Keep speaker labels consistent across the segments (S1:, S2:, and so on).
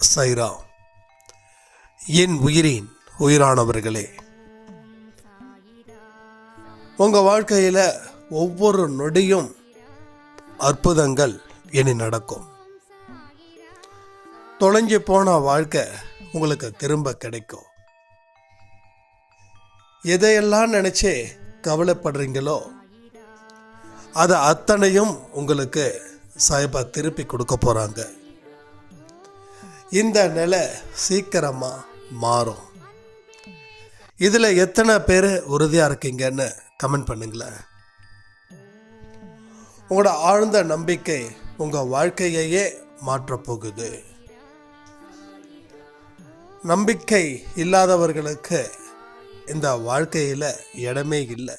S1: சைரா. என் உயிரின் உயிரானவர்களே உங்கள் வாழ்க்கையில் ஒவ்வொரு நொடியும் அற்புதங்கள் இனி நடக்கும். தொலைஞ்சு போன வாழ்க்கை உங்களுக்கு திரும்ப கிடைக்கும். எதையெல்லாம் நினச்சி கவலைப்படுறீங்களோ அதை அத்தனையும் உங்களுக்கு சாய்பா திருப்பி கொடுக்க போகிறாங்க இந்த நிலை சீக்கிரமாக மாறும். இதில் எத்தனை பேர் உறுதியாக இருக்கீங்கன்னு கமெண்ட் பண்ணுங்களேன். உங்களோட ஆழ்ந்த நம்பிக்கை உங்கள் வாழ்க்கையையே மாற்றப் போகுது. நம்பிக்கை இல்லாதவர்களுக்கு இந்த வாழ்க்கையில் இடமே இல்லை.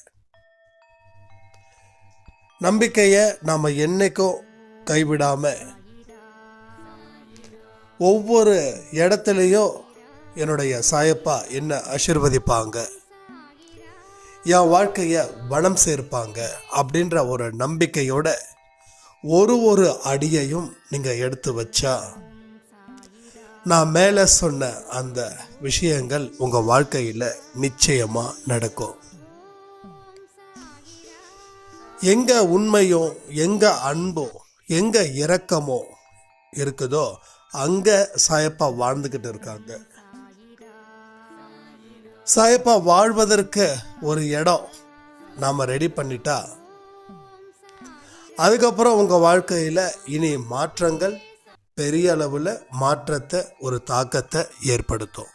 S1: நம்பிக்கையை நாம் என்னைக்கும் கைவிடாமல் ஒவ்வொரு இடத்துலையும் என்னுடைய சாயப்பா என்ன ஆசிர்வதிப்பாங்க. என் வாழ்க்கையை வளம் சேர்ப்பாங்க அப்படின்ற ஒரு நம்பிக்கையோட ஒரு ஒரு அடியையும் நீங்கள் எடுத்து வச்சா நான் மேலே சொன்ன அந்த விஷயங்கள் உங்கள் வாழ்க்கையில் நிச்சயமாக நடக்கும். எங்கே உண்மையும் எங்கே அன்போ எங்கே இரக்கமோ இருக்குதோ அங்கே சாயப்பா வாழ்ந்துக்கிட்டு இருக்காங்க. சாயப்பா வாழ்வதற்கு ஒரு இடம் நாம் ரெடி பண்ணிட்டா அதுக்கப்புறம் உங்கள் வாழ்க்கையில் இனி மாற்றங்கள் பெரிய அளவில் மாற்றத்தை ஒரு தாக்கத்தை ஏற்படுத்தும்.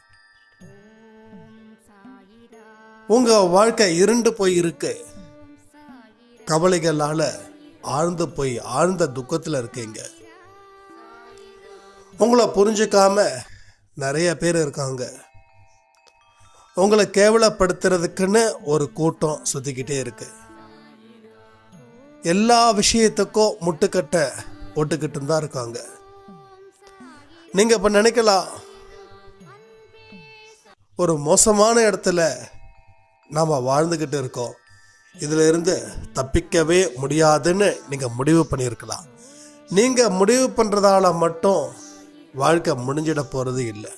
S1: உங்கள் வாழ்க்கை இருண்டு போய் இருக்கு. கவலைகளால் ஆழ்ந்து போய் ஆழ்ந்த துக்கத்தில் இருக்கீங்க. உங்களை புரிஞ்சுக்காம நிறைய பேர் இருக்காங்க. உங்களை கேவலப்படுத்துறதுக்குன்னு ஒரு கூட்டம் சுற்றிக்கிட்டே இருக்கு. எல்லா விஷயத்துக்கும் முட்டுக்கட்டை போட்டுக்கிட்டு தான் இருக்காங்க. நீங்கள் இப்போ நினைக்கலாம் ஒரு மோசமான இடத்துல நாம் வாழ்ந்துக்கிட்டு இருக்கோம். இதில் இருந்து தப்பிக்கவே முடியாதுன்னு நீங்கள் முடிவு பண்ணியிருக்கலாம். நீங்கள் முடிவு பண்ணுறதால மட்டும் வாழ்க்கை முடிஞ்சிட போகிறது இல்லை.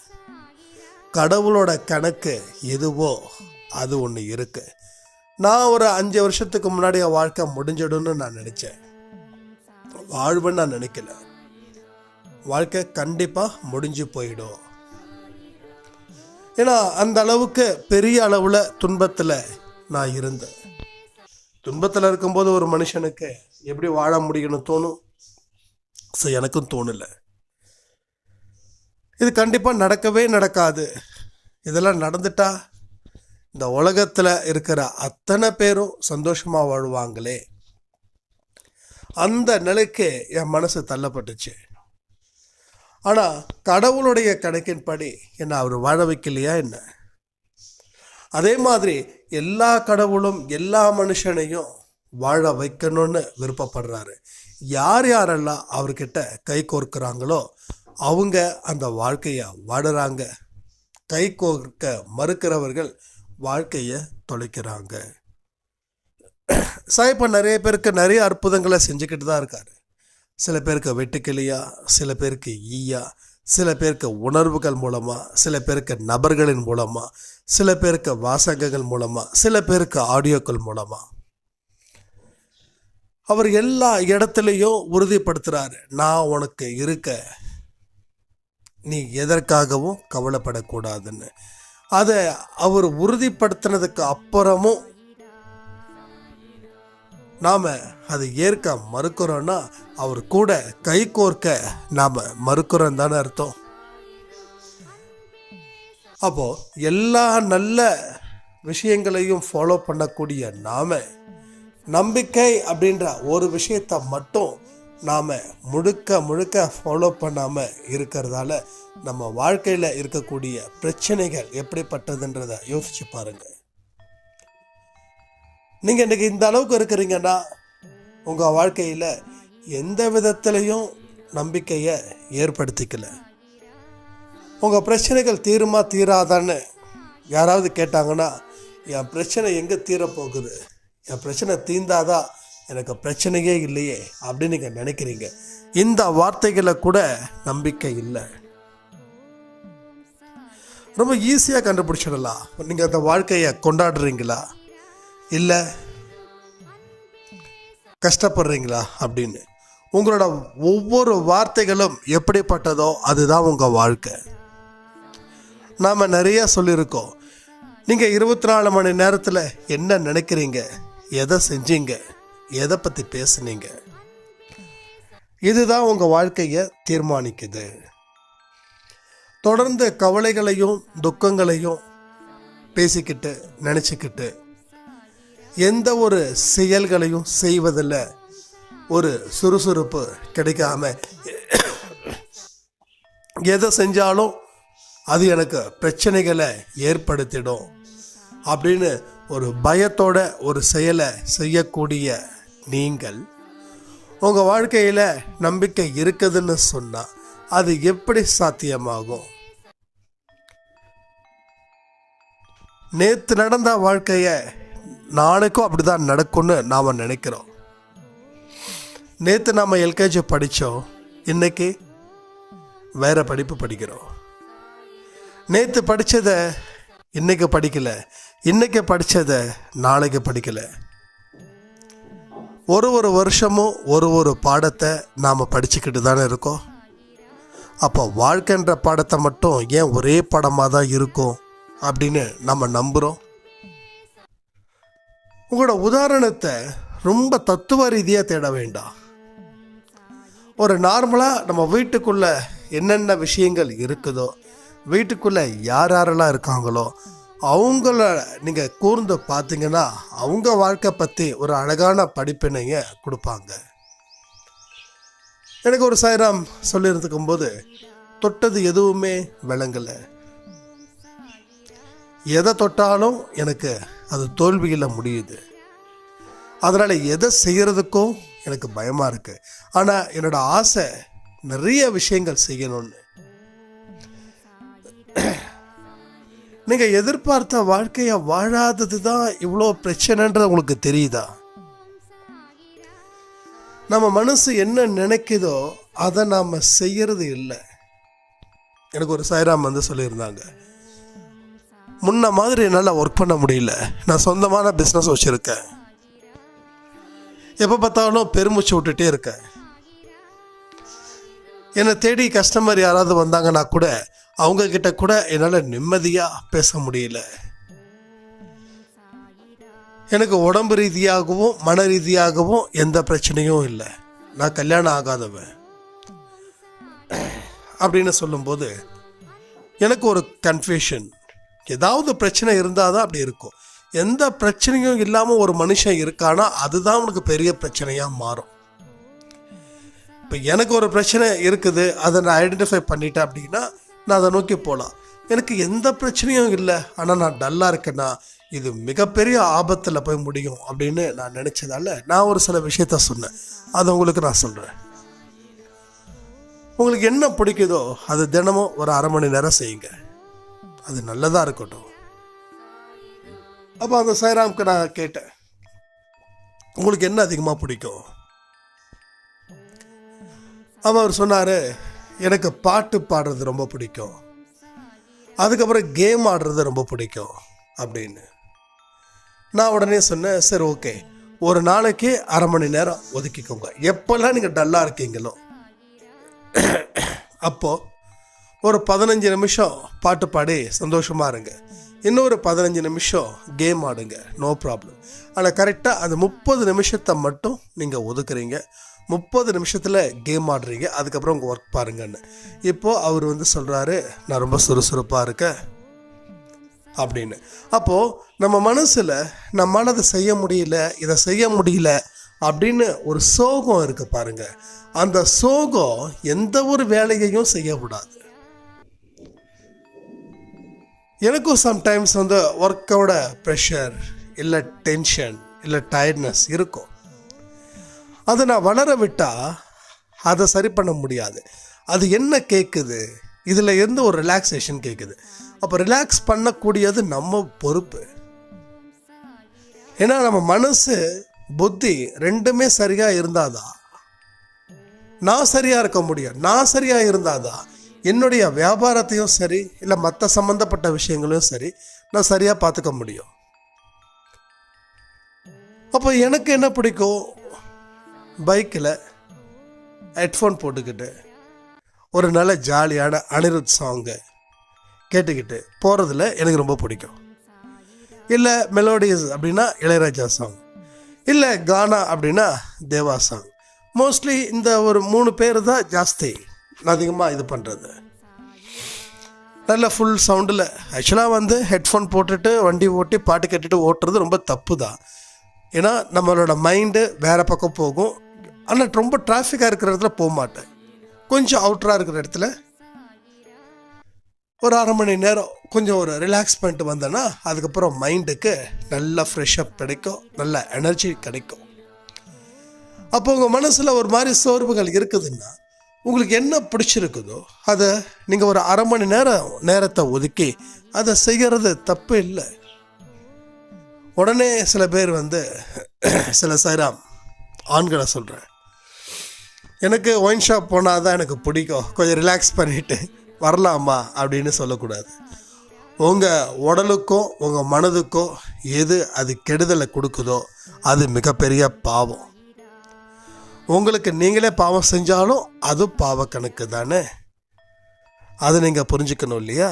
S1: கடவுளோட கணக்கு எதுவோ அது ஒன்று இருக்கு. நான் ஒரு அஞ்சு வருஷத்துக்கு முன்னாடி என் வாழ்க்கை முடிஞ்சிடும்னு நான் நினச்சேன். வாழ்வுன்னு நான் நினைக்கல. வாழ்க்கை கண்டிப்பாக முடிஞ்சு போயிடும். ஏன்னா அந்த அளவுக்கு பெரிய அளவில் துன்பத்தில் நான் இருந்தேன். துன்பத்தில் இருக்கும்போது ஒரு மனுஷனுக்கு எப்படி வாழ முடியும்னு தோணும்? ஸோ எனக்கும் தோணலை. இது கண்டிப்பாக நடக்கவே நடக்காது. இதெல்லாம் நடந்துட்டா இந்த உலகத்தில் இருக்கிற அத்தனை பேரும் சந்தோஷமாக வாழ்வாங்களே. அந்த நிலைக்கு என் மனசு தள்ளப்பட்டுச்சு. ஆனால் கடவுளுடைய கணக்கின்படி என்ன அவர் வாழ வைக்கலையா என்ன? அதே மாதிரி எல்லா கடவுளும் எல்லா மனுஷனையும் வாழ வைக்கணும்னு விருப்பப்படுறாரு. யார் யாரெல்லாம் அவர்கிட்ட கை கோர்க்குறாங்களோ அவங்க அந்த வாழ்க்கையை வாடுறாங்க. கை கோர்க்க மறுக்கிறவர்கள் வாழ்க்கையை தொலைக்கிறாங்க. சாய்ப்பா நிறைய பேருக்கு நிறைய அற்புதங்களை செஞ்சுக்கிட்டு தான் இருக்காரு. சில பேருக்கு வெட்டுக்கிளியா சில பேருக்கு ஈயா சில பேருக்கு உணர்வுகள் மூலமாக சில பேருக்கு நபர்களின் மூலமாக சில பேருக்கு வாசகங்கள் மூலமாக சில பேருக்கு ஆடியோக்கள் மூலமாக அவர் எல்லா இடத்துலையும் உறுதிப்படுத்துகிறாரு நான் உனக்கு இருக்க நீ எதற்காகவும் கவலைப்படக்கூடாதுன்னு. அதை அவர் உறுதிப்படுத்தினதுக்கு அப்புறமும் நாம் அதை ஏற்க மறுக்கிறோன்னா அவர் கூட கை கோர்க்க நாம் மறுக்கிறோம் தானே அர்த்தம். அப்போ எல்லா நல்ல விஷயங்களையும் ஃபாலோ பண்ணக்கூடிய நாம நம்பிக்கை அப்படின்ற ஒரு விஷயத்தை மட்டும் நாம் முழுக்க முழுக்க ஃபாலோ பண்ணாமல் இருக்கிறதால நம்ம வாழ்க்கையில் இருக்கக்கூடிய பிரச்சனைகள் எப்படிப்பட்டதுன்றதை யோசிச்சு பாருங்கள் நீங்கள் இன்றைக்கி இந்த அளவுக்கு இருக்கிறீங்கன்னா உங்கள் வாழ்க்கையில் எந்த விதத்துலையும் நம்பிக்கையை ஏற்படுத்திக்கல. உங்கள் பிரச்சனைகள் தீருமா தீராதான்னு யாராவது கேட்டாங்கன்னா என் பிரச்சனை எங்கே தீரப்போகுது? என் பிரச்சனை தீந்தாதான் எனக்கு பிரச்சனையே இல்லையே அப்படின்னு நீங்கள் நினைக்கிறீங்க. இந்த வார்த்தைகளை கூட நம்பிக்கை இல்லை. ரொம்ப ஈஸியாக கண்டுபிடிச்சிடலாம். நீங்கள் அந்த வாழ்க்கையை கொண்டாடுறீங்களா? இல்லை கஷ்டப்படுறீங்களா அப்படின்னு. உங்களோட ஒவ்வொரு வார்த்தைகளும் எப்படிப்பட்டதோ அதுதான் உங்கள் வாழ்க்கை. நாம் நிறைய சொல்லியிருக்கோம். நீங்கள் இருபத்தி நாலு மணி நேரத்தில் என்ன நினைக்கிறீங்க? எதை செஞ்சீங்க? எதை பற்றி பேசுனீங்க? இதுதான் உங்கள் வாழ்க்கையை தீர்மானிக்குது. தொடர்ந்து கவலைகளையும் துக்கங்களையும் பேசிக்கிட்டு நினச்சிக்கிட்டு எந்த ஒரு செயல்களையும் செய்வதில் ஒரு சுறுசுறுப்பு கிடைக்காம எதை செஞ்சாலும் அது எனக்கு பிரச்சனைகளை ஏற்படுத்திடும். அப்படின்னு ஒரு பயத்தோட ஒரு செயலை செய்யக்கூடிய நீங்கள் உங்கள் வாழ்க்கையில் நம்பிக்கை இருக்குதுன்னு சொன்னால் அது எப்படி சாத்தியமாகும்? நேற்று நடந்த வாழ்க்கையை நாளைக்கும் அப்படி தான் நடக்கும்னு நாம் நினைக்கிறோம். நேற்று நாம் எல்கேஜி படித்தோம் இன்னைக்கு வேறு படிப்பு படிக்கிறோம். நேற்று படித்ததை இன்றைக்கி படிக்கலை. இன்றைக்கி படித்ததை நாளைக்கு படிக்கலை. ஒரு ஒரு வருஷமும் ஒரு ஒரு பாடத்தை நாம் படிச்சுக்கிட்டு தானே இருக்கோம். அப்போ வாழ்க்கைன்ற பாடத்தை மட்டும் ஏன் ஒரே பாடமாக தான் இருக்கும் அப்படின்னு நம்ம நம்புகிறோம் உங்களோட உதாரணத்தை ரொம்ப தத்துவ ரீதியாக தேட வேண்டாம். ஒரு நார்மலாக நம்ம வீட்டுக்குள்ளே என்னென்ன விஷயங்கள் இருக்குதோ வீட்டுக்குள்ளே யார் யாரெல்லாம் இருக்காங்களோ அவங்கள நீங்கள் கூர்ந்து பார்த்தீங்கன்னா அவங்க வாழ்க்கை பற்றி ஒரு அழகான படிப்பினைய கொடுப்பாங்க. எனக்கு ஒரு சாய்ராம் சொல்லியிருந்துக்கும் போது தொட்டது எதுவுமே விளங்கலை. எதை தொட்டாலும் எனக்கு அது தோல்வியில் முடியுது. அதனால் எதை செய்கிறதுக்கும் எனக்கு பயமாக இருக்குது ஆனால் என்னோட ஆசை நிறைய விஷயங்கள் செய்யணும்னு. நீங்கள் எதிர்பார்த்த வாழ்க்கையை வாழாதது தான் இவ்வளோ பிரச்சனைன்றது உங்களுக்கு தெரியுதா? நம்ம மனசு என்ன நினைக்குதோ அதை நாம் செய்யறது இல்லை. எனக்கு ஒரு சாய்ராம் வந்து சொல்லியிருந்தாங்க. முன்ன மாதிரி என்னால் ஒர்க் பண்ண முடியல. நான் சொந்தமான பிஸ்னஸ் வச்சுருக்கேன். எப்போ பார்த்தாலும் பெருமிச்சு விட்டுட்டே இருக்கேன். என்னை தேடி கஸ்டமர் யாராவது வந்தாங்கன்னா கூட அவங்க கிட்ட கூட என்னால் நிம்மதியாக பேச முடியல. எனக்கு உடம்பு ரீதியாகவும் மன ரீதியாகவும் எந்த பிரச்சனையும் இல்லை. நான் கல்யாணம் ஆகாதவன். அப்படின்னு சொல்லும்போது எனக்கு ஒரு கன்ஃபியூஷன் ஏதாவது பிரச்சனை இருந்தால் தான் அப்படி இருக்கும். எந்த பிரச்சனையும் இல்லாமல் ஒரு மனுஷன் இருக்கானா அதுதான் உனக்கு பெரிய பிரச்சனையாக மாறும். இப்போ எனக்கு ஒரு பிரச்சனை இருக்குது அதை நான் ஐடென்டிஃபை பண்ணிட்டேன் அப்படின்னா நான் அதை நோக்கி போகலாம் எனக்கு எந்த பிரச்சனையும் இல்லை. ஆனால் நான் டல்லாக இருக்கேன்னா இது மிகப்பெரிய ஆபத்தில் போய் முடியும் அப்படின்னு நான் நினச்சதால நான் ஒரு சில விஷயத்த சொன்னேன். அதை உங்களுக்கு நான் சொல்கிறேன் உங்களுக்கு என்ன பிடிக்குதோ அது தினமும் ஒரு அரை மணி நேரம் செய்யுங்க. அது நல்லதாக இருக்கட்டும். அப்போ அந்த சைராம்க்கு நான் கேட்டேன். உங்களுக்கு என்ன அதிகமாக பிடிக்கும்? அப்போ அவர் சொன்னார் எனக்கு பாட்டு பாடுறது ரொம்ப பிடிக்கும். அதுக்கப்புறம் கேம் ஆடுறது ரொம்ப பிடிக்கும் அப்படின்னு. நான் உடனே சொன்னேன் சரி ஓகே ஒரு நாளைக்கு அரை மணி நேரம் ஒதுக்கிக்கோங்க. எப்போல்லாம் நீங்கள் டல்லாக இருக்கீங்களோ. அப்போது ஒரு பதினஞ்சு நிமிஷம் பாட்டு பாடி சந்தோஷமாக இருங்க. இன்னொரு பதினஞ்சு நிமிஷம் கேம் ஆடுங்க நோ ப்ராப்ளம் ஆனால் கரெக்டாக அந்த முப்பது நிமிஷத்தை மட்டும் நீங்கள் ஒதுக்குறீங்க. முப்பது நிமிஷத்தில் கேம் ஆடுறீங்க. அதுக்கப்புறம் உங்கள் ஒர்க் பாருங்கன்னு. இப்போது அவர் வந்து சொல்கிறாரு நான் ரொம்ப சுறுசுறுப்பாக இருக்கேன். அப்படின்னு. அப்போது நம்ம மனசில் நம்மளால் அதை செய்ய முடியல இதை செய்ய முடியல அப்படின்னு ஒரு சோகம் இருக்குது பாருங்கள் அந்த சோகம் எந்த ஒரு வேலையையும் செய்யக்கூடாது. எனக்கும் சம்டைம்ஸ் வந்து ஒர்க்கோட ப்ரெஷர் இல்லை டென்ஷன் இல்லை டயர்ட்னஸ் இருக்கும். அதை நான் வளர விட்டால் அதை சரி பண்ண முடியாது. அது என்ன கேட்குது இதில் இருந்து ஒரு ரிலாக்ஸேஷன் கேட்குது அப்போ ரிலாக்ஸ் பண்ணக்கூடியது நம்ம பொறுப்பு. ஏன்னா நம்ம மனசு புத்தி ரெண்டுமே சரியாக இருந்தாதான் நான் சரியாக இருக்க முடியும். நான் சரியாக இருந்தாதான் என்னுடைய வியாபாரத்தையும் சரி இல்லை மற்ற சம்மந்தப்பட்ட விஷயங்களையும் சரி நான் சரியாக பார்த்துக்க முடியும். அப்போ எனக்கு என்ன பிடிக்கும்? பைக்கில் ஹெட்ஃபோன் போட்டுக்கிட்டு ஒரு நல்ல ஜாலியான அனிருத் சாங்கு கேட்டுக்கிட்டு போகிறதுல எனக்கு ரொம்ப பிடிக்கும். இல்லை மெலோடிஸ் அப்படின்னா இளையராஜா சாங் இல்லை கானா அப்படின்னா தேவா சாங் மோஸ்ட்லி இந்த ஒரு மூணு பேர் தான் ஜாஸ்தி நான் அதிகமாக இது பண்ணுறது நல்ல ஃபுல் சவுண்டில் ஆக்சுவலாக வந்து ஹெட்ஃபோன் போட்டுட்டு வண்டி ஓட்டி பாட்டு கேட்டுட்டு ஓட்டுறது ரொம்ப தப்பு தான். ஏன்னா நம்மளோட மைண்டு வேறு பக்கம் போகும். ஆனால் ரொம்ப டிராஃபிக்காக இருக்கிற இடத்துல போக மாட்டேன் கொஞ்சம் அவுட்டராக இருக்கிற இடத்துல ஒரு அரை மணி நேரம் கொஞ்சம் ஒரு ரிலாக்ஸ் பண்ணிட்டு வந்தேன்னா அதுக்கப்புறம் மைண்டுக்கு நல்ல ஃப்ரெஷ்அப் கிடைக்கும் நல்ல எனர்ஜி கிடைக்கும். அப்போ உங்கள் மனசில் ஒரு மாதிரி சோர்வுகள் இருக்குதுன்னா உங்களுக்கு என்ன பிடிச்சிருக்குதோ அதை நீங்கள் ஒரு அரை மணி நேரம் நேரத்தை ஒதுக்கி அதை செய்கிறது தப்பு இல்லை. உடனே சில பேர் வந்து சில சைராம் ஆண்களை சொல்கிறேன் எனக்கு ஒயின் ஷாப் போனால் தான் எனக்கு பிடிக்கும். கொஞ்சம் ரிலாக்ஸ் பண்ணிவிட்டு வரலாமா அப்படின்னு சொல்லக்கூடாது. உங்கள் உடலுக்கும் உங்கள் மனதுக்கும் எது அது கெடுதலை கொடுக்குதோ அது மிகப்பெரிய பாவம். உங்களுக்கு நீங்களே பாவம் செஞ்சாலும் அது பாவ கணக்கு தானே? அதை நீங்கள் புரிஞ்சுக்கணும் இல்லையா?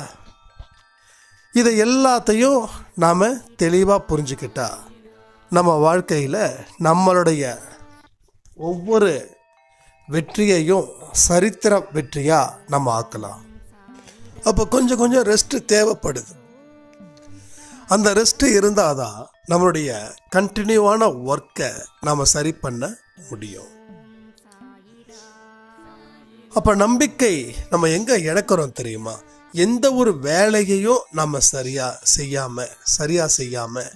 S1: இதை எல்லாத்தையும் நாம் தெளிவாக புரிஞ்சுக்கிட்டா நம்ம வாழ்க்கையில் நம்மளுடைய ஒவ்வொரு வெற்றியையும் சரித்திர வெற்றியாக நம்ம ஆக்கலாம். அப்போ கொஞ்சம் கொஞ்சம் ரெஸ்ட்டு தேவைப்படுது. அந்த ரெஸ்ட்டு இருந்தால் தான் நம்மளுடைய கண்டினியூவான ஒர்க்கை நாம் சரி பண்ண முடியும். அப்போ நம்பிக்கை நம்ம எங்கே இழக்கிறோம் தெரியுமா? எந்த ஒரு வேலையையும் நம்ம சரியாக செய்யாமல் சரியாக செய்யாமல்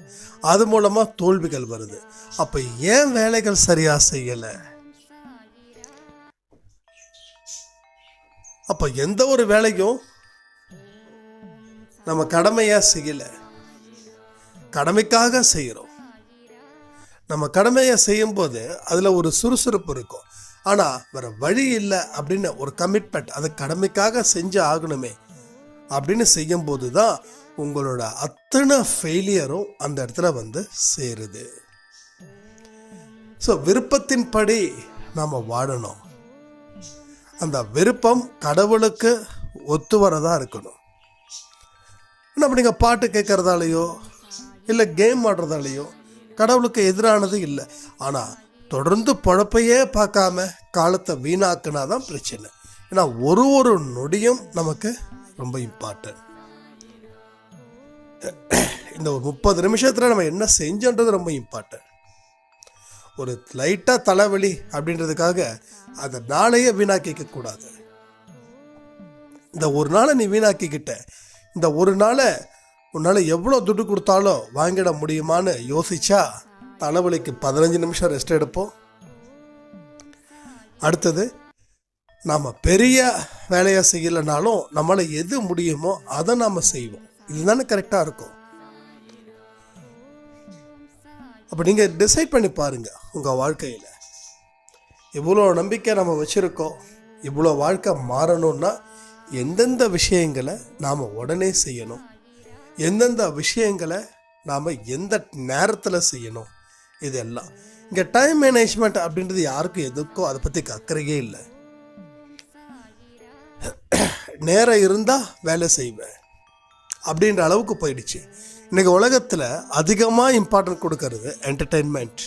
S1: அது மூலமாக தோல்விகள் வருது. அப்போ ஏன் வேலைகள் சரியாக செய்யலை? அப்போ எந்த ஒரு வேலையும் நம்ம கடமையாக செய்யலை. கடமைக்காக செய்கிறோம் நம்ம கடமையை செய்யும்போது அதில் ஒரு சுறுசுறுப்பு இருக்கும். ஆனால் வேறு வழி இல்லை அப்படின்னு ஒரு கமிட்மெண்ட் அதை கடமைக்காக செஞ்சு ஆகணுமே அப்படின்னு செய்யும்போது தான் உங்களோட அத்தனை ஃபெயிலியரும் அந்த இடத்துல வந்து சேருது. ஸோ விருப்பத்தின்படி நாம் வாழணும். அந்த விருப்பம் கடவுளுக்கு ஒத்து வரதா இருக்கணும் நம்ம நீங்கள் பாட்டு கேட்குறதாலையோ இல்லை கேம் ஆடுறதாலையோ கடவுளுக்கு எதிரானது இல்லை. ஆனால் தொடர்ந்து பொழப்பையே பார்க்காம காலத்தை வீணாக்குனா தான் பிரச்சனை. ஏன்னா ஒரு ஒரு நொடியும் நமக்கு ரொம்ப இம்பார்ட்டன்ட் இந்த ஒரு முப்பது நிமிஷத்தில் நம்ம என்ன செஞ்சோன்றது ரொம்ப இம்பார்ட்டன்ட் ஒரு லைட்டாக தலைவலி அப்படின்றதுக்காக அந்த நாளையே வீணாக்கிக்க கூடாது இந்த ஒரு நாளை நீ வீணாக்கிக்கிட்ட இந்த ஒரு நாளை உன்னால் எவ்வளோ துட்டு கொடுத்தாலும் வாங்கிட முடியுமான்னு யோசிச்சா தலைவலிக்கு பதினஞ்சு நிமிஷம் ரெஸ்ட் எடுப்போம். அடுத்தது நாம் பெரிய வேலையாக செய்யலைனாலும் நம்மளால் எது முடியுமோ அதை நாம் செய்வோம். இதுதானே கரெக்டாக இருக்கும். அப்போ நீங்கள் டிசைட் பண்ணி பாருங்கள் உங்கள் வாழ்க்கையில்? இவ்வளோ நம்பிக்கை நம்ம வச்சுருக்கோம். இவ்வளோ வாழ்க்கை மாறணும்னா எந்தெந்த விஷயங்களை நாம் உடனே செய்யணும்? எந்தெந்த விஷயங்களை நாம் எந்த நேரத்தில் செய்யணும்? இதெல்லாம். இங்கே டைம் மேனேஜ்மெண்ட் அப்படின்றது யாருக்கும் எதுக்கும் அதை பற்றி அக்கறையே இல்லை. நேரம் இருந்தால் வேலை செய்வேன். அப்படின்ற அளவுக்கு போயிடுச்சு. இன்றைக்கி உலகத்தில் அதிகமாக இம்பார்ட்டன்ட் கொடுக்கறது என்டர்டெயின்மெண்ட்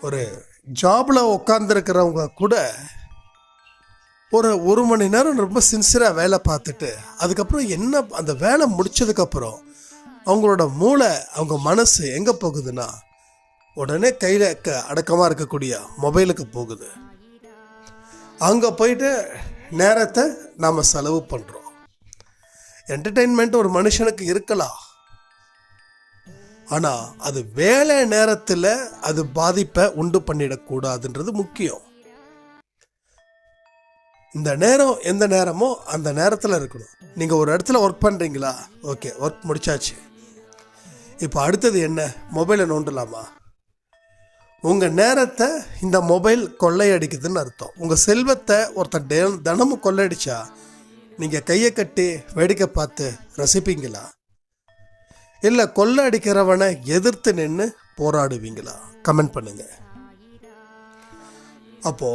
S1: ஒரு ஜாபில் உட்காந்துருக்கிறவங்க கூட ஒரு ஒரு மணி நேரம் ரொம்ப சின்சியராக வேலை பார்த்துட்டு அதுக்கப்புறம் என்ன அந்த வேலை முடிச்சதுக்கப்புறம் அவங்களோட மூளை அவங்க மனசு எங்கே போகுதுன்னா உடனே கையில் க அடக்கமாக இருக்கக்கூடிய மொபைலுக்கு போகுது. அங்கே போயிட்டு நேரத்தை நாம் செலவு பண்ணுறோம் என்டர்டெயின்மெண்ட் ஒரு மனுஷனுக்கு இருக்கலாம். ஆனால் அது வேலை நேரத்தில் அது பாதிப்பை உண்டு பண்ணிடக்கூடாதுன்றது முக்கியம். இந்த நேரம் எந்த நேரமோ அந்த நேரத்தில் இருக்கணும். நீங்கள் ஒரு இடத்துல ஒர்க் பண்ணுறீங்களா ஓகே ஒர்க் முடிச்சாச்சு. இப்போ அடுத்தது என்ன? மொபைலை நோண்டலாமா? உங்கள் நேரத்தை இந்த மொபைல் கொள்ளையடிக்குதுன்னு அர்த்தம். உங்கள் செல்வத்தை ஒருத்தன் டே தினமும் கொள்ளையடிச்சா நீங்கள் கையை கட்டி வேடிக்கை பார்த்து ரசிப்பீங்களா? இல்லை கொள்ளை அடிக்கிறவனை எதிர்த்து நின்று போராடுவீங்களா? கமெண்ட் பண்ணுங்க. அப்போ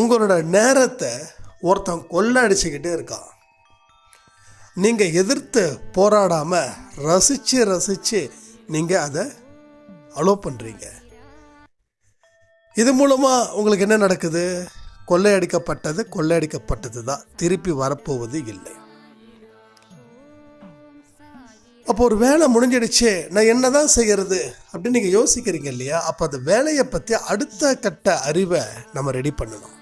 S1: உங்களோட நேரத்தை ஒருத்தன் கொள்ளை அடிச்சுக்கிட்டே இருக்கான். நீங்கள் எதிர்த்து போராடாமல் ரசித்து ரசித்து நீங்கள் அதை அலோ பண்ணுறீங்க இது மூலமாக உங்களுக்கு என்ன நடக்குது? கொள்ளையடிக்கப்பட்டது கொள்ளையடிக்கப்பட்டது தான் திருப்பி வரப்போவது இல்லை. அப்போ ஒரு வேலை முடிஞ்சிடுச்சு நான் என்ன தான் செய்கிறது அப்படின்னு நீங்கள் யோசிக்கிறீங்க இல்லையா? அப்போ அந்த வேலையை பற்றி அடுத்த கட்ட அறிவை நம்ம ரெடி பண்ணணும்.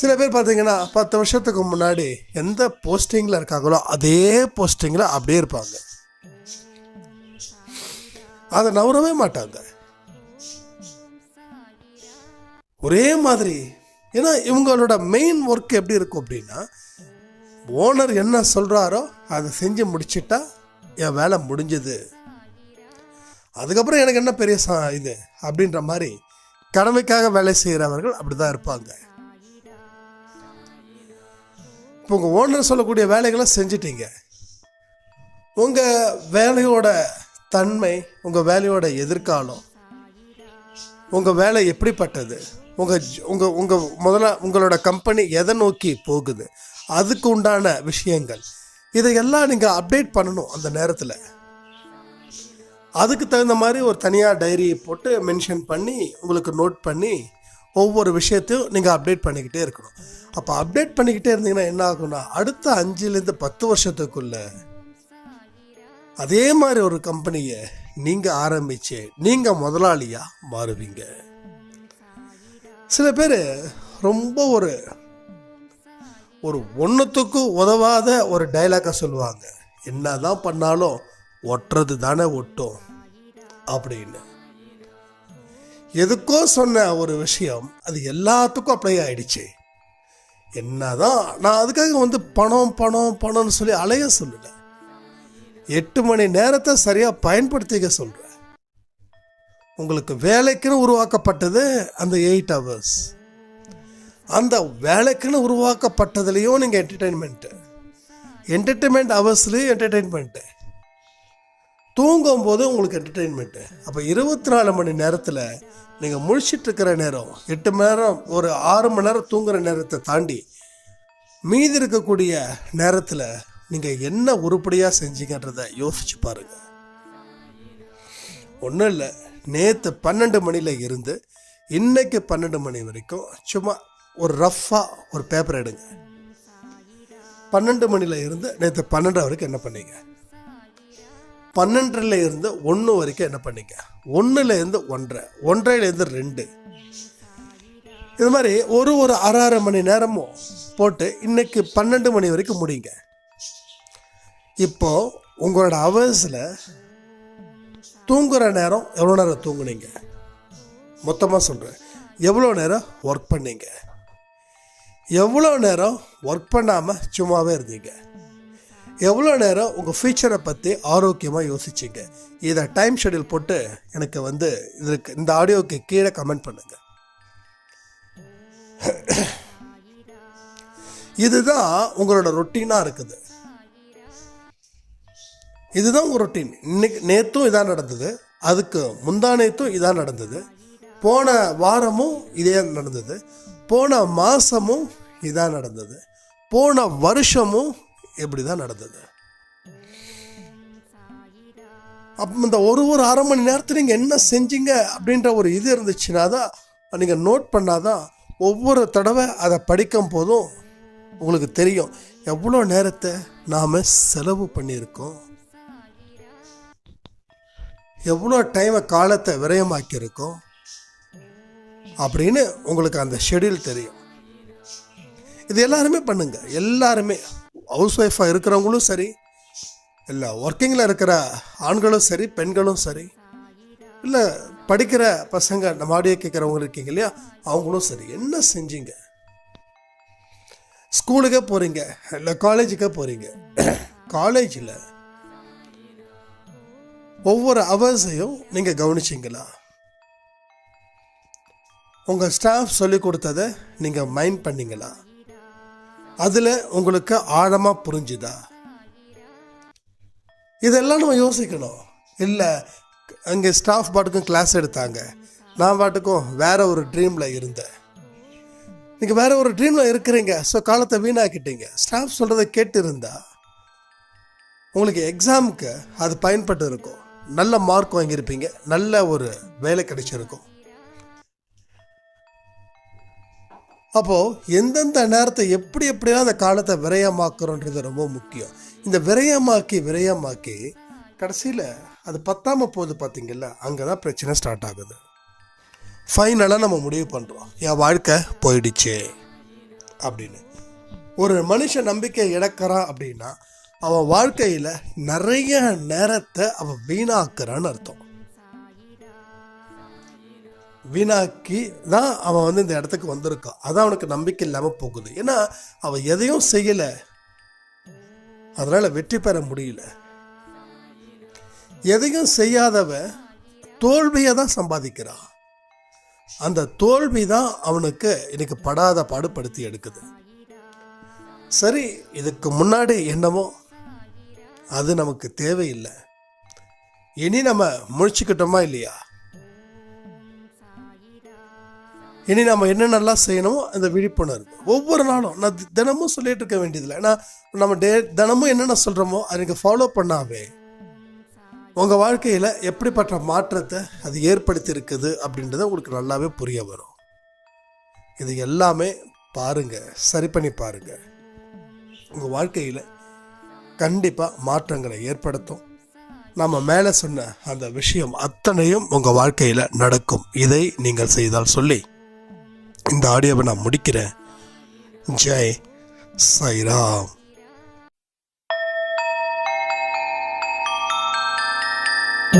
S1: சில பேர் பார்த்தீங்கன்னா பத்து வருஷத்துக்கு முன்னாடி எந்த போஸ்டிங்கில் இருக்காங்களோ அதே போஸ்டிங்கில் அப்படியே இருப்பாங்க. அதை நவரவே மாட்டாங்க. ஒரே மாதிரி ஏன்னா இவங்களோட மெயின் ஒர்க் எப்படி இருக்கும் அப்படின்னா ஓனர் என்ன சொல்கிறாரோ அதை செஞ்சு முடிச்சிட்டா என் வேலை முடிஞ்சது. அதுக்கப்புறம் எனக்கு என்ன பெரிய சா இது அப்படின்ற மாதிரி கடமைக்காக வேலை செய்கிறவர்கள் அப்படி தான் இருப்பாங்க. இப்போ உங்கள் ஓனர் சொல்லக்கூடிய வேலைகளை செஞ்சிட்டீங்க. உங்கள் வேலையோட தன்மை உங்கள் வேலையோட எதிர்காலம் உங்கள் வேலை எப்படிப்பட்டது? உங்கள் உங்கள் உங்கள் முதல்ல உங்களோட கம்பெனி எதை நோக்கி போகுது? அதுக்கு உண்டான விஷயங்கள். இதையெல்லாம் நீங்கள் அப்டேட் பண்ணணும் அந்த நேரத்தில். அதுக்கு தகுந்த மாதிரி ஒரு தனியாக டைரியை போட்டு மென்ஷன் பண்ணி உங்களுக்கு நோட் பண்ணி ஒவ்வொரு விஷயத்தையும் நீங்கள் அப்டேட் பண்ணிக்கிட்டே இருக்கணும். அப்போ அப்டேட் பண்ணிக்கிட்டே இருந்தீங்கன்னா என்ன ஆகும்னா அடுத்த அஞ்சுலேருந்து பத்து வருஷத்துக்குள்ள அதே மாதிரி ஒரு கம்பெனியை நீங்கள் ஆரம்பித்து நீங்கள் முதலாளியாக மாறுவீங்க. சில பேர் ரொம்ப ஒரு ஒரு ஒன்றுத்துக்கும் உதவாத ஒரு டைலாக்கை சொல்லுவாங்க. என்ன தான் பண்ணாலும் ஒட்டுறது தானே ஒட்டும். அப்படின்னு. எதுக்கோ சொன்ன ஒரு விஷயம் அது எல்லாத்துக்கும் அப்ளை ஆயிடுச்சு. என்னதான் நான் அதுக்காக வந்து பணம் பணம் பணம்னு சொல்லி அலைய சொல்லலை. எட்டு மணி நேரத்தை சரியாக பயன்படுத்திக்க சொல்கிறேன் உங்களுக்கு வேலைக்குன்னு உருவாக்கப்பட்டது அந்த எயிட் ஹவர்ஸ் அந்த வேலைக்குன்னு உருவாக்கப்பட்டதுலேயும் நீங்கள் என்டர்டெயின்மெண்ட்டு என்டர்டெயின்மெண்ட் ஹவர்ஸ்லேயும் என்டர்டெயின்மெண்ட்டு தூங்கும் போது உங்களுக்கு என்டர்டெயின்மெண்ட்டு அப்போ இருபத்தி நாலு மணி நேரத்தில் நீங்கள் முழிச்சிட்டு இருக்கிற நேரம் எட்டு மணி நேரம் ஒரு ஆறு மணி நேரம் தூங்குகிற நேரத்தை தாண்டி மீதி இருக்கக்கூடிய நேரத்தில் நீங்கள் என்ன உருப்படியாக செஞ்சீங்கன்றத யோசிச்சு பாருங்க. ஒன்றும் இல்லை நேற்று பன்னெண்டு மணியில் இருந்து இன்னைக்கு பன்னெண்டு மணி வரைக்கும் சும்மா ஒரு ரஃப்பாக ஒரு பேப்பர் எடுங்க. பன்னெண்டு மணியில் இருந்து நேற்று பன்னெண்டு வரைக்கும் என்ன பண்ணீங்க? பன்னெண்டுல இருந்து ஒன்று வரைக்கும் என்ன பண்ணீங்க? ஒன்றுல இருந்து ஒன்றரை ஒன்றரைலேருந்து ரெண்டு. இது மாதிரி ஒரு ஒரு அரை அரை மணி நேரமும் போட்டு இன்னைக்கு பன்னெண்டு மணி வரைக்கும் முடிங்க. இப்போ உங்களோட ஹவர்ஸில் தூங்குற நேரம் எவ்வளோ நேரம் தூங்குனீங்க? மொத்தமாக சொல்கிறேன் எவ்வளோ நேரம் ஒர்க் பண்ணீங்க? எவ்வளோ நேரம் ஒர்க் பண்ணாமல் சும்மாவே இருந்தீங்க? எவ்வளோ நேரம் உங்கள் ஃபியூச்சரை பற்றி ஆரோக்கியமாக யோசிச்சிங்க? இதை டைம் ஷெடியூல் போட்டு எனக்கு வந்து இதுக்கு இந்த ஆடியோக்கு கீழே கமெண்ட் பண்ணுங்கள் இதுதான் உங்களோட ரொட்டீனாக இருக்குது. இதுதான் உங்கள் ரொட்டீன் இன்னைக்கு நேற்றும் இதான் நடந்தது. அதுக்கு முந்தா நேற்றும் இதான் நடந்தது. போன வாரமும் இதே நடந்தது. போன மாதமும் இதான் நடந்தது. போன வருஷமும் இப்படி தான் நடந்தது. அப்போ இந்த ஒரு ஒரு அரை மணி நேரத்தில் நீங்கள் என்ன செஞ்சீங்க அப்படின்ற ஒரு இது இருந்துச்சுன்னா தான் நீங்கள் நோட் பண்ணாதான் ஒவ்வொரு தடவை அதை படிக்கும் போதும் உங்களுக்கு தெரியும். எவ்வளோ நேரத்தை நாம் செலவு பண்ணியிருக்கோம். எவ்வளோ டைமை காலத்தை விரயமாக்கியிருக்கோம். அப்படின்னு உங்களுக்கு அந்த ஷெடியூல் தெரியும். இது எல்லாருமே பண்ணுங்க. எல்லாருமே ஹவுஸ் ஒய்ஃபாக இருக்கிறவங்களும் சரி இல்லை ஒர்க்கிங்கில் இருக்கிற ஆண்களும் சரி பெண்களும் சரி இல்லை படிக்கிற பசங்க நம்ம ஆடியோ கேட்குறவங்க இருக்கீங்க இல்லையா? அவங்களும் சரி. என்ன செஞ்சீங்க? ஸ்கூலுக்கே போகிறீங்க இல்லை காலேஜுக்கே போகிறீங்க காலேஜில் ஒவ்வொரு அவர்ஸையும் நீங்கள் கவனிச்சிங்களா? உங்கள் ஸ்டாஃப் சொல்லி கொடுத்ததை நீங்கள் மைண்ட் பண்ணிங்களா? அதில் உங்களுக்கு ஆழமாக புரிஞ்சுதா? இதெல்லாம் நம்ம யோசிக்கணும். இல்லை அங்கே ஸ்டாஃப் பாட்டுக்கும் கிளாஸ் எடுத்தாங்க. நான் பாட்டுக்கும் வேற ஒரு ட்ரீமில் இருந்தேன். நீங்கள் வேற ஒரு ட்ரீமில் இருக்கிறீங்க. ஸோ காலத்தை வீணாக்கிட்டீங்க. ஸ்டாஃப் சொல்கிறத கேட்டு இருந்தா உங்களுக்கு எக்ஸாமுக்கு அது பயன்பட்டு இருக்கும். நல்ல மார்க் வாங்கியிருப்பீங்க. நல்ல ஒரு வேலை கிடைச்சிருக்கும். அப்போது எந்தெந்த நேரத்தை எப்படி எப்படியெல்லாம் அந்த காலத்தை விரயமாக்குறோன்றது ரொம்ப முக்கியம். இந்த விரயமாக்கி விரயமாக்கி கடைசியில் அது பத்தாம போகுது பார்த்தீங்கல்ல அங்கே தான் பிரச்சனை ஸ்டார்ட் ஆகுது. ஃபைனலாக நம்ம முடிவு பண்ணுறோம் என் வாழ்க்கை போயிடுச்சு அப்படின்னு. ஒரு மனுஷன் நம்பிக்கை இழக்கிறான் அப்படின்னா அவன் வாழ்க்கையில் நிறைய நேரத்தை அவன் வீணாக்குறான்னு அர்த்தம். வீணாக்கி தான் அவன் வந்து இந்த இடத்துக்கு வந்திருக்கான். அதான் அவனுக்கு நம்பிக்கை இல்லாமல் போகுது. ஏன்னா அவன் எதையும் செய்யலை. அதனால் வெற்றி பெற முடியல. எதையும் செய்யாதவன் தோல்வியை தான் சம்பாதிக்கிறான். அந்த தோல்வி தான் அவனுக்கு இன்னைக்கு படாத பாடுபடுத்தி எடுக்குது. சரி இதுக்கு முன்னாடி என்னமோ அது நமக்கு தேவையில்லை. இனி நம்ம முழிச்சுக்கிட்டோமா இல்லையா? இனி நம்ம என்னென்னலாம் செய்யணுமோ அந்த விழிப்புணர்வு. ஒவ்வொரு நாளும் நான் தினமும் சொல்லிட்டு இருக்க வேண்டியதில்லை. ஏன்னா நம்ம டே தினமும் என்னென்ன சொல்கிறோமோ அதை நீங்கள் ஃபாலோ பண்ணாவே உங்கள் வாழ்க்கையில் எப்படிப்பட்ட மாற்றத்தை அது ஏற்படுத்தி இருக்குது அப்படின்றத உங்களுக்கு நல்லாவே புரிய வரும். இது எல்லாமே பாருங்க சரி பண்ணி பாருங்கள் உங்கள் வாழ்க்கையில் கண்டிப்பாக மாற்றங்களை ஏற்படுத்தும். நம்ம மேலே சொன்ன அந்த விஷயம் அத்தனையும் உங்கள் வாழ்க்கையில் நடக்கும். இதை நீங்கள் செய்தால் சொல்லி இந்த ஆடியோவை நான் முடிக்கிறேன். ஜெய் சாய்ராம்.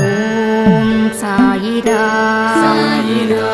S2: ஓம் சாயிரா
S3: சாயிரா